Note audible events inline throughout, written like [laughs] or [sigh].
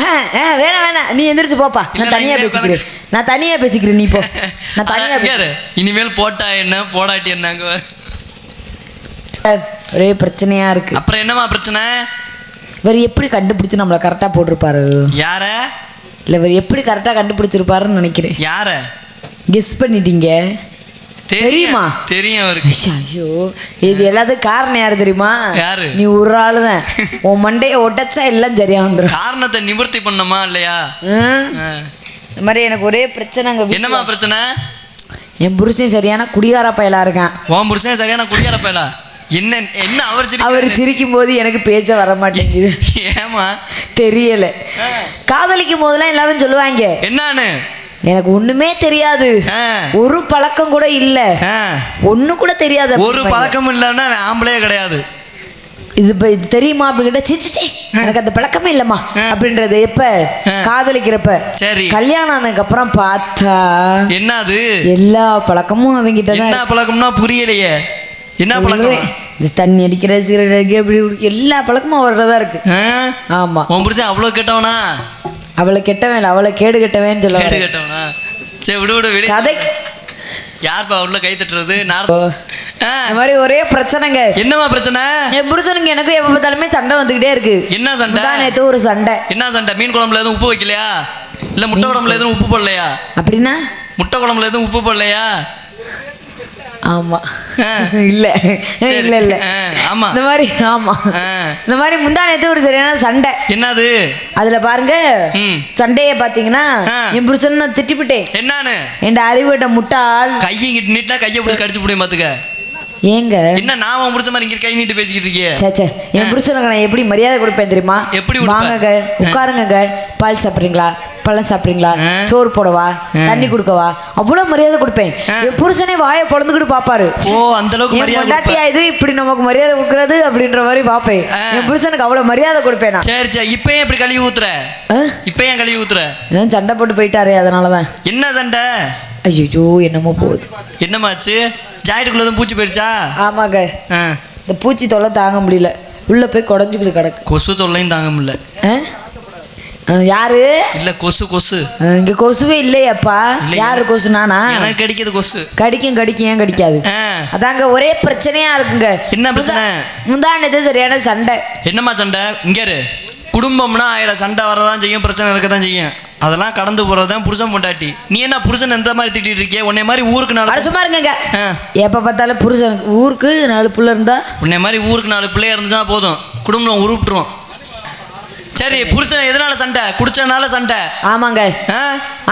வேணாம் வேணாம். நீ எந்திரிச்சு போப்பா. நான் தனியா பேசிக்கிறேன். நான் தனியா பேசிக்கிறேன் நீ போ. [laughs] நான் தனியா. இனிமேல் போட்டா என்ன? போடாட்டி என்னங்க. ஒரே பிரச்சனையா இருக்கு. அப்புறம் என்னம்மா பிரச்சனை? இவர் எப்படி கண்டுபிடிச்சு நம்மளை கரெக்டா போட்டிருப்பாரு? யார? இல்ல இவர் எப்படி கரெக்டா கண்டுபிடிச்சிருப்பாருன்னு நினைக்கிறேன். யார? கெஸ் பண்ணிட்டீங்க. தெரியுமா? தெரியும்? அவருக்கு. ஐயா, இது எல்லாத்துக்கும் காரணம் யாரு தெரியுமா? யாரு? நீ ஒரு ஆளு தான் உன் மண்டையை ஒட்டச்சா எல்லாம் சரியா வந்துடும் காரணத்தை நிவர்த்தி பண்ணமா இல்லையா. இந்த மாதிரி எனக்கு ஒரே பிரச்சனைங்க வீட்ல. என்னம்மா பிரச்சனை? என் புருஷன் சரியான குடிகார பயலா இருக்கான். உன் புருஷன் சரியான குடியார பயலா? என்ன என்ன அவர் அவர் சிரிக்கும் போது எனக்கு பேச்ச வர மாட்டேங்குது. ஏமா தெரியல. காதலிக்கும் போதெல்லாம் எல்லாரும் சொல்லுவாங்க. என்னான்னு? எனக்கு ஒண்ணுமே தெரியாது. ஒரு பழக்கம் கூட இல்ல. ஒண்ணு கூட தெரியாது ஒரு. பழக்கம் இல்லைன்னா அவன் ஆம்பளையே கிடையாது. இது இது தெரியுமா அப்படின்னு கேட்டா எனக்கு அந்த பழக்கமே இல்லம்மா அப்படின்றது. எப்ப? காதலிக்கிறப்ப. சரி. கல்யாணம் ஆனதுக்கு அப்புறம் பார்த்தா என்னது? எல்லா பழக்கமும் அவங்கிட்ட என்ன பழக்கம்னா புரியலையே. என்ன பழக்கம். இந்த தண்ணி அடிக்கிற சிகரெட் அடிக்கிற எல்லா பழக்கமும் அவர்கிட்ட தான் இருக்கு? ஆமா. உன் புருஷன் அவ்வளோ கெட்டவனா? அவளை கெட்டவன் அவளை கேடு கெட்டவன் சொல்ல வரேன். கெட்டவனா? சரி விடு விடு வெளியே கதை யார்ப்பா உள்ள கை தட்டுறது? நான் இந்த மாதிரி ஒரே பிரச்சனைங்க. என்னம்மா பிரச்சனை? என் புருஷனுக்கு எனக்கு எப்ப பார்த்தாலுமே சண்டை வந்துகிட்டே இருக்கு. என்ன சண்டை? நேத்து ஒரு சண்டை. என்ன சண்டை? மீன் குழம்புல எதுவும் உப்பு வைக்கலையா? இல்ல முட்டை குழம்புல எதுவும் உப்பு போடலையா? அப்படின்னா? முட்டை குழம்புல எதுவும் உப்பு போடலையா? ஆமா. இல்ல. இல்ல இல்ல. ஆமா. இந்த மாதிரி ஆமா. இந்த மாதிரி முந்தா நேத்து ஒரு சரியான சண்டை. என்னது? அதுல பாருங்க. சண்டைய பாத்தீங்கன்னா. என் புருஷன் நான் திட்டிவிட்டேன் என்னான்னு என் அறிவுட்ட முட்டாள். கையை நீட்டா கையை பிடிச்சி கடிச்சு முடியும் பாத்துக்க. ஏங்க? என்ன நான் உன் புடிச்ச மாதிரி இங்க கை நீட்டு பேசிக்கிட்டு இருக்கியே? சே சே என் புருஷனுக்கு நான் எப்படி மரியாதை கொடுப்பேன் தெரியுமா? எப்படி? வாங்கங்க உட்காருங்கங்க. பால் சாப்பிட்றீங்களா? பழம் சாப்பிட்றீங்களா. சோறு போடவா. தண்ணி கொடுக்கவா? அவ்வளவு மரியாதை கொடுப்பேன். என் புருஷனே வாயை பொழந்துக்கிட்டு பாப்பாரு. ஓ அந்த அளவுக்கு பொண்டாட்டியா. இது இப்படி நமக்கு மரியாதை கொடுக்கறது அப்படின்ற மாதிரி பாப்பேன். என் புருஷனுக்கு அவ்வளவு மரியாதை கொடுப்பேன் நான். சரி சரி. இப்ப ஏன் இப்படி கழுவி ஊத்துற? இப்ப ஏன் கழுவி ஊத்துற? சண்டை போட்டு போயிட்டாரு அதனாலதான். என்ன சண்டை? ஐயோ என்னமோ போகுது. என்னமாச்சு? ஜாக்கெட்டுக்குள்ள எதுவும் பூச்சி போயிருச்சா? ஆமாங்க. இந்த பூச்சி தொல்லை தாங்க முடியல. உள்ள போய் குடஞ்சிக்கிட்டு கிடக்கு. கொசு தொல்லையும் தாங்க முடியல. யாரு? இல்ல கொசு கொசு. இங்க கொசுவே இல்லையாப்பா. இல்லையா? யாரு கொசு நானா? எனக்கு கடிக்கிறது கொசு. கடிக்கும் கடிக்கும் ஏன் கடிக்காது. அதாங்க ஒரே பிரச்சனையா இருக்குங்க. என்ன பிரச்சனை? முந்தானது சரியான சண்டை. என்னம்மா சண்டை? இங்க குடும்பம்னா ஆயிரம் சண்டை வரதான் செய்யும் பிரச்சனை இருக்க தான் செய்யும். அதெல்லாம் கடந்து போறது தான் புருஷன் பொண்டாட்டி. நீ என்ன புருஷன் எந்த மாதிரி திட்டிட்டு இருக்கிய? உன்னை மாதிரி ஊருக்கு நாலு சும்மா இருங்கங்க. ஆ. எப்ப பார்த்தாலும் புருஷனுக்கு ஊருக்கு நாலு புள்ள இருந்தா? உன்னை மாதிரி ஊருக்கு நாலு பிள்ளைய இருந்துச்சா போதும். குடும்பம் உருப்பிட்டுரும் சரி புருஷன் எதனால சண்டை? குடிச்சனால சண்டை? ஆமாங்க?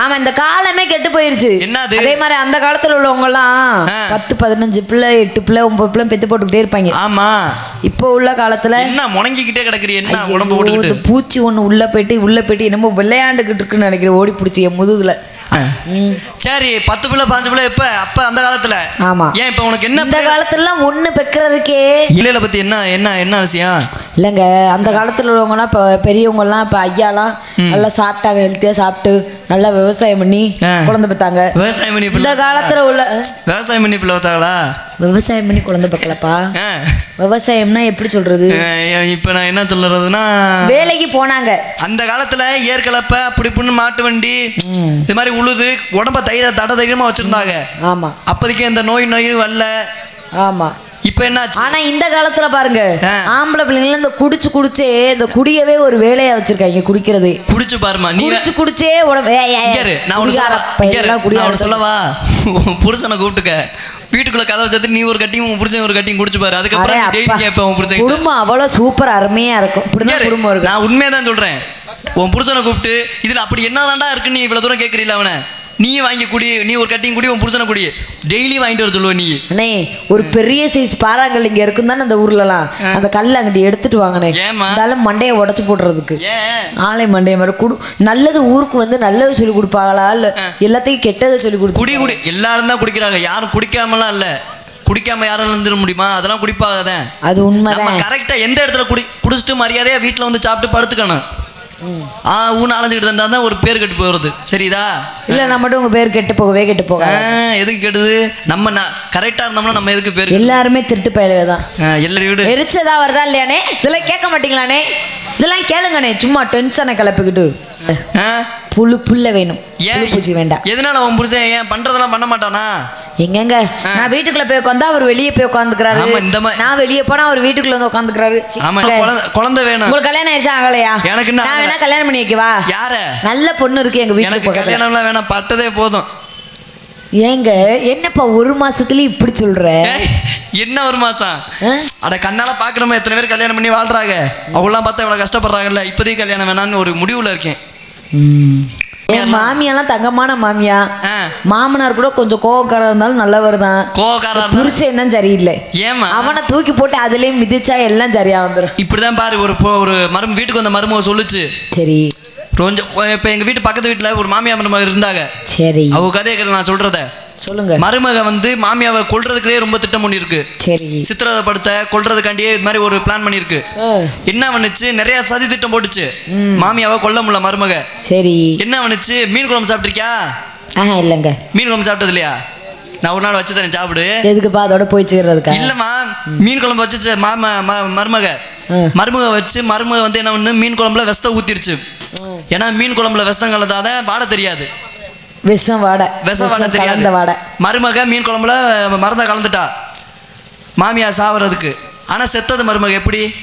ஆமா இந்த காலமே கெட்டு போயிருச்சு. என்னது? அதே மாதிரி அந்த காலத்துல உள்ளவங்க எல்லாம். பத்து பதினஞ்சு பிள்ளை எட்டு பிள்ளை ஒன்பது பிள்ளை பெத்து போட்டுக்கிட்டே இருப்பாங்க. ஆமா. இப்போ உள்ள காலத்துல என்ன முடங்கிக்கிட்டே கிடக்குறீ என்ன உடம்பு போட்டுக்கிட்டு? பூச்சி ஒண்ணு உள்ள போயிட்டு உள்ள போயிட்டு என்னமோ விளையாண்டுகிட்டு இருக்குன்னு நினைக்கிறேன் ஓடி பிடிச்சி என் முதுகுல. சரி பத்து பிள்ளை பாஞ்சு பிள்ளை எப்ப? அப்ப அந்த காலத்துல? ஆமா. ஏன் இப்ப உனக்கு என்ன இந்த காலத்துலலாம் ஒண்ணு பெக்கிறதுக்கே இலையில பத்தி என்ன என்ன என்ன விஷயம்? இல்லைங்க அந்த காலத்துல உள்ளவங்கலாம் இப்போ பெரியவங்கலாம் இப்போ ஐயாலாம் நல்லா சாப்பிட்டாங்க ஹெல்த்தியாக சாப்பிட்டு நல்லா விவசாயம் பண்ணி. குழந்தை பெற்றாங்க விவசாயம் பண்ணி இந்த காலத்துல உள்ள விவசாயம் பண்ணி பிள்ளை பார்த்தாங்களா விவசாயம் பண்ணி குழந்தை பெக்கலப்பா. ஆ. விவசாயம்னா எப்படி சொல்றது? இப்ப நான் என்ன சொல்றதுன்னா வேலைக்கு போனாங்க. அந்த காலத்துல ஏற்கலப்ப அப்படி இப்படின்னு மாட்டு வண்டி. இது மாதிரி உழுது உடம்ப தைர தட தைரியமா வச்சிருந்தாங்க. ஆமா. அப்போதைக்கு இந்த நோய் நோயும் வரல ஆமா. இப்ப என்னாச்சு? ஆனா இந்த காலத்துல பாருங்க. ஆம்பளை பிள்ளைங்கள இந்த குடிச்சு குடிச்சே இந்த குடியவே ஒரு வேலையா வச்சிருக்காங்க குடிக்கிறது. குடிச்சு பாருமா நீ குடிச்சு குடிச்சே உடம்பு நான் குடிகார சொல்லவா? புருஷனை கூப்பிட்டுக்க. வீட்டுக்குள்ள கதவை சேர்த்து நீ ஒரு கட்டியும் உன் புருஷன் ஒரு கட்டியும் குடிச்சு பாரு. அதுக்கப்புறம் நீ டெய்லி அப்பா. கேட்ப உன் புருஷன் குடும்பம் அவ்வளவு சூப்பர் அருமையா இருக்கும். இப்படிதான் குடும்பம் இருக்கும் நான் உண்மையை தான் சொல்றேன். உன் புருஷனை கூப்பிட்டு இதுல அப்படி என்னதான்டா இருக்குன்னு நீ இவ்வளவு தூரம் கேட்கறீல அவனை? நீ வாங்கி குடி நீ ஒரு கட்டியும் குடி உன் புருஷனை குடி. டெய்லி வாங்கிட்டு வர சொல்லுவ நீ. அண்ணே ஒரு பெரிய சைஸ் பாறாங்கல் இங்க இருக்கும் தானே அந்த ஊர்லலாம்? அந்த கல்ல அங்கிட்டு எடுத்துட்டு வாங்கண்ணே? இருந்தாலும் மண்டையை உடைச்சு போடுறதுக்கு. ஆலை மண்டைய மாதிரி குடு. நல்லது ஊருக்கு வந்து நல்லது சொல்லி கொடுப்பாங்களா? இல்ல எல்லாத்தையும் கெட்டதை சொல்லி கொடுத்து குடி குடி. எல்லாரும் தான் குடிக்கிறாங்க. யாரும் குடிக்காமலாம் இல்ல. குடிக்காம யாரும் இருந்துட முடியுமா? அதெல்லாம் குடிப்பாக அது உண்மைதான். கரெக்டா எந்த இடத்துல குடி குடிச்சிட்டு மரியாதையா வீட்ல வந்து சாப்பிட்டு படுத்துக்கணும். ஆ ஊன்னு அலைஞ்சிக்கிட்டு இருந்தா தான் ஒரு பேர் கெட்டு போகிறது சரிதா? இல்ல நான் மட்டும் உங்க பேர் கெட்டு போகவே கெட்டு போக எதுக்கு கெடுது? நம்ம கரெக்டா இருந்தோம்னா நம்ம எதுக்கு பேர்? எல்லாருமே திருட்டு பயலுக தான். எல்லாரும் வீடு. எரிச்சதா வருதா இல்லையானே? இதெல்லாம் கேட்க மாட்டீங்களானே? இதெல்லாம் கேளுங்கண்ணே சும்மா டென்ஷனை கிளப்பிக்கிட்டு? புழு புல்ல வேணும். ஏன்? பூச்சி வேண்டாம். எதனால உன் புருஷன் ஏன் பண்றதெல்லாம் பண்ண மாட்டானா? எங்கங்க? நான் வீட்டுக்குள்ள போய் உட்காந்தா அவர் வெளியே போய் உட்காந்துக்கிறாரு இந்த மாதிரி- நான் வெளியே போனா அவர் வீட்டுக்குள்ள வந்து உட்காந்துக்கிறாரு ஆமா குழந்தை குழந்தை வேணும். உங்களுக்கு கல்யாணம் ஆயிடுச்சா ஆகலையா? எனக்கு நான். வேணா கல்யாணம் பண்ணி வைக்கவா? யார? நல்ல பொண்ணு இருக்கு எங்க வீட்டுக்கு கல்யாணம்லாம் வேணாம் பட்டதே போதும். ஏங்க என்னப்பா ஒரு மாசத்துல இப்படி சொல்ற? என்ன ஒரு மாசம்? அட கண்ணால பாக்குறோமே எத்தனை பேர் கல்யாணம் பண்ணி வாழ்றாங்க? அவங்களாம் பார்த்தா இவ்வளவு கஷ்டப்படுறாங்கல்ல இப்போதைக்கு கல்யாணம் வேணாம்னு ஒரு முடிவுல இருக்கேன். என் மாமியாலாம் தங்கமான மாமியா. மாமனார் கூட கொஞ்சம் கோவக்காரா இருந்தாலும் நல்லவர் தான். கோவக்காரா இருந்தா- புருஷன் தான் சரியில்லை. ஏமா அவனை தூக்கி போட்டு அதுலயும் மிதிச்சா எல்லாம் சரியா வந்துடும் இப்படிதான் பாரு ஒரு ஒரு மரும் வீட்டுக்கு வந்த மருமக சொல்லுச்சு. சரி. கொஞ்சம் இப்போ எங்க வீட்டு பக்கத்து வீட்டுல ஒரு மாமியா மருமக இருந்தாங்க. சரி. அவங்க கதையை கேளு நான் சொல்றத. சொல்லுங்க. மருமக வந்து மாமியாவை கொல்றதுக்குள்ளே ரொம்ப திட்டம் பண்ணியிருக்கு. சரி. சித்திரவதைப்படுத்த கொல்றதுக்காண்டியே இது மாதிரி ஒரு பிளான் பண்ணியிருக்கு. என்ன பண்ணுச்சு? நிறைய சதி திட்டம் போட்டுச்சு. மாமியாவை கொல்ல முடியல மருமக. சரி. என்ன பண்ணுச்சு? மீன் குழம்பு சாப்பிட்டிருக்கியா? ஆ இல்லைங்க. மீன் குழம்பு சாப்பிட்டது இல்லையா நான் ஒரு நாள் வச்சு தரேன் சாப்பிடு. எதுக்குப்பா அதோட போய் சேர்றதுக்கா? இல்லம்மா மீன் குழம்பு வச்சுச்சு மாம மருமக. மருமக வச்சு மருமக வந்து என்ன பண்ணு? மீன் குழம்புல விஷத்தை ஊத்திருச்சு. ஏன்னா மீன் குழம்புல விஷம் கலந்தாத வாட தெரியாது. விஷம் வாடை. விஷம் வாட தெரியாது. வாடை. மருமக மீன் குழம்புல மருந்தை கலந்துட்டா. மாமியார் சாவறதுக்கு. ஆனா செத்தது மருமக எப்படி?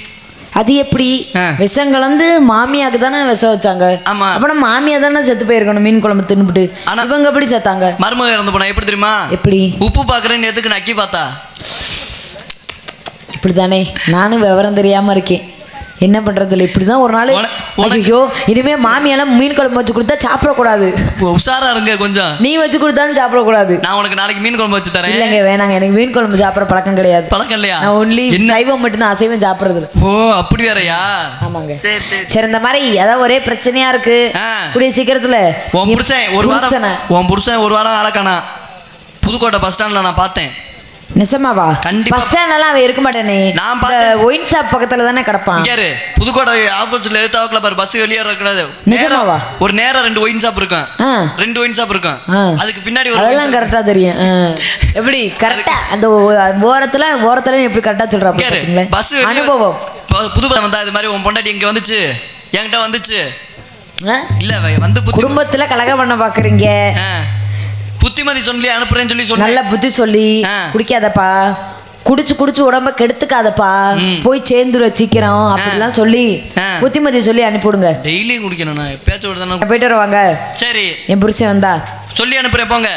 அது எப்படி. விஷம் கலந்து மாமியாக்கு தானே விஷம் வச்சாங்க. ஆமா. அப்புறம் மாமியா தானே செத்து போயிருக்கணும் மீன் குழம்பு தின்னுபிட்டு ஆனா- இவங்க எப்படி செத்தாங்க? மருமக இறந்து போனா எப்படி தெரியுமா? எப்படி? உப்பு பாக்குறேன்னு எதுக்கு நக்கி பார்த்தா. இப்படிதானே நானும் விவரம் தெரியாம இருக்கேன். என்ன பண்றது இல்லை இப்படிதான் ஒரு நாள். ஐயோ இனிமே மாமியெல்லாம் மீன் குழம்பு வச்சு கொடுத்தா சாப்பிடக்கூடாது. உஷாரா இருங்க கொஞ்சம். நீ வச்சு கொடுத்தாலும் சாப்பிடக்கூடாது. நான் உனக்கு நாளைக்கு மீன் குழம்பு வச்சு தரேன். இல்லைங்க வேணாங்க. எனக்கு மீன் குழம்பு சாப்பிட்ற பழக்கம் கிடையாது. பழக்கம் இல்லையா? நான் ஒன்லி சைவம் மட்டும்தான் அசைவம் சாப்பிட்றது. ஓ அப்படி வேறயா? ஆமாங்க. சரி இந்த மாதிரி அதான் ஒரே பிரச்சனையா இருக்கு. கூடிய சீக்கிரத்துல. உன் புருஷன் ஒரு. வாரம் உன் புருஷன் ஒரு வாரம் ஆளக்கானா புதுக்கோட்டை பஸ் ஸ்டாண்ட்ல நான் பார்த்தேன். நிசமாவா. பஸ் ஸ்டாண்ட்லாம் அவன் இருக்க மாட்டானே நான். ஒயின் ஷாப் பக்கத்துல தானே கிடப்பான் இரு புதுக்கோட்டை ஆப்போசிட்ல எடுத்தாவுக்குல பாரு பஸ் வெளியே இருக்கிறது நிஜமாவா? ஒரு நேரம் ரெண்டு ஒயின் ஷாப் இருக்கும். ரெண்டு ஒயின் ஷாப் இருக்கும். அதுக்கு பின்னாடி ஒரு அதெல்லாம் கரெக்டா தெரியும். எப்படி கரெக்டா அந்த ஓரத்துல ஓரத்துல எப்படி கரெக்டா சொல்றா பாத்தீங்களா? பஸ் அனுபவம் புது பஸ் வந்தா இது மாதிரி உன் பொண்டாட்டி இங்க வந்துச்சு என்கிட்ட வந்துச்சு? இல்ல வந்து புத்தி குடும்பத்துல கலகம் பண்ண பாக்குறீங்க. புத்திமதி சொல்லி அனுப்புறேன்னு சொல்லி சொன்னேன். நல்ல புத்தி சொல்லி. குடிக்காதப்பா. குடிச்சு குடிச்சு உடம்ப கெடுத்துக்காதப்பா. போய் சேர்ந்துரு சீக்கிரம். அப்படிலாம் சொல்லி. புத்திமதி சொல்லி அனுப்பிவிடுங்க. டெய்லியும் குடிக்கணும் பேச்ச விடுதானே போயிட்டு வருவாங்க சரி. என் புருஷன் வந்தா. சொல்லி அனுப்புறேன் போங்க.